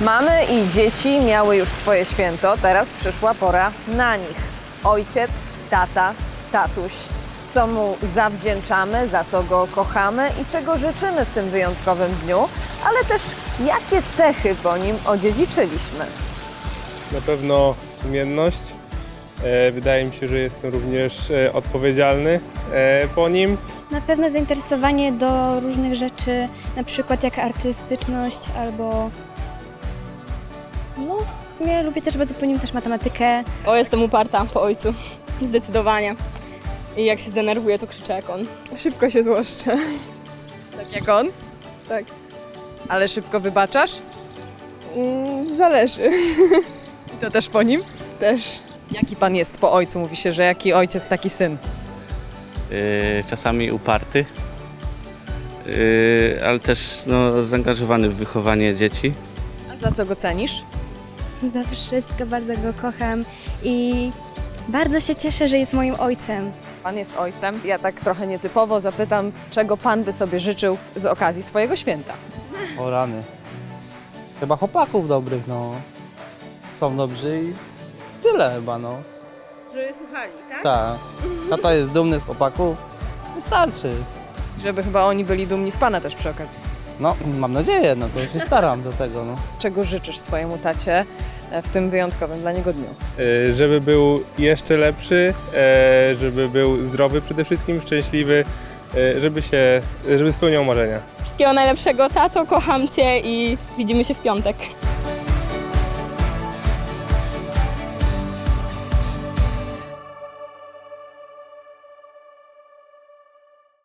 Mamy i dzieci miały już swoje święto, teraz przyszła pora na nich. Ojciec, tata, tatuś. Co mu zawdzięczamy, za co go kochamy i czego życzymy w tym wyjątkowym dniu, ale też jakie cechy po nim odziedziczyliśmy. Na pewno sumienność. E, Wydaje mi się, że jestem również e, odpowiedzialny e, po nim. Na pewno zainteresowanie do różnych rzeczy, na przykład jak artystyczność albo. No, w sumie lubię też bardzo po nim też matematykę. O, jestem uparta po ojcu. Zdecydowanie. I jak się denerwuję, to krzyczę jak on. Szybko się złoszczę. Tak jak on? Tak. Ale szybko wybaczasz? Mm, zależy. I to też po nim? Też. Jaki pan jest po ojcu? Mówi się, że jaki ojciec, taki syn. Yy, czasami uparty, yy, ale też no, zaangażowany w wychowanie dzieci. A za co go cenisz? Za wszystko bardzo go kocham i bardzo się cieszę, że jest moim ojcem. Pan jest ojcem. Ja tak trochę nietypowo zapytam, czego pan by sobie życzył z okazji swojego święta. O rany. Chyba chłopaków dobrych, no. Są dobrzy i tyle chyba, no. Że słuchali, tak? Tak. Tata jest dumny z chłopaków. Wystarczy. Żeby chyba oni byli dumni z pana też przy okazji. No, mam nadzieję, no to się staram do tego, no. Czego życzysz swojemu tacie e, w tym wyjątkowym dla niego dniu? E, Żeby był jeszcze lepszy, e, żeby był zdrowy przede wszystkim, szczęśliwy, e, żeby się, żeby spełniał marzenia. Wszystkiego najlepszego, tato, kocham cię i widzimy się w piątek.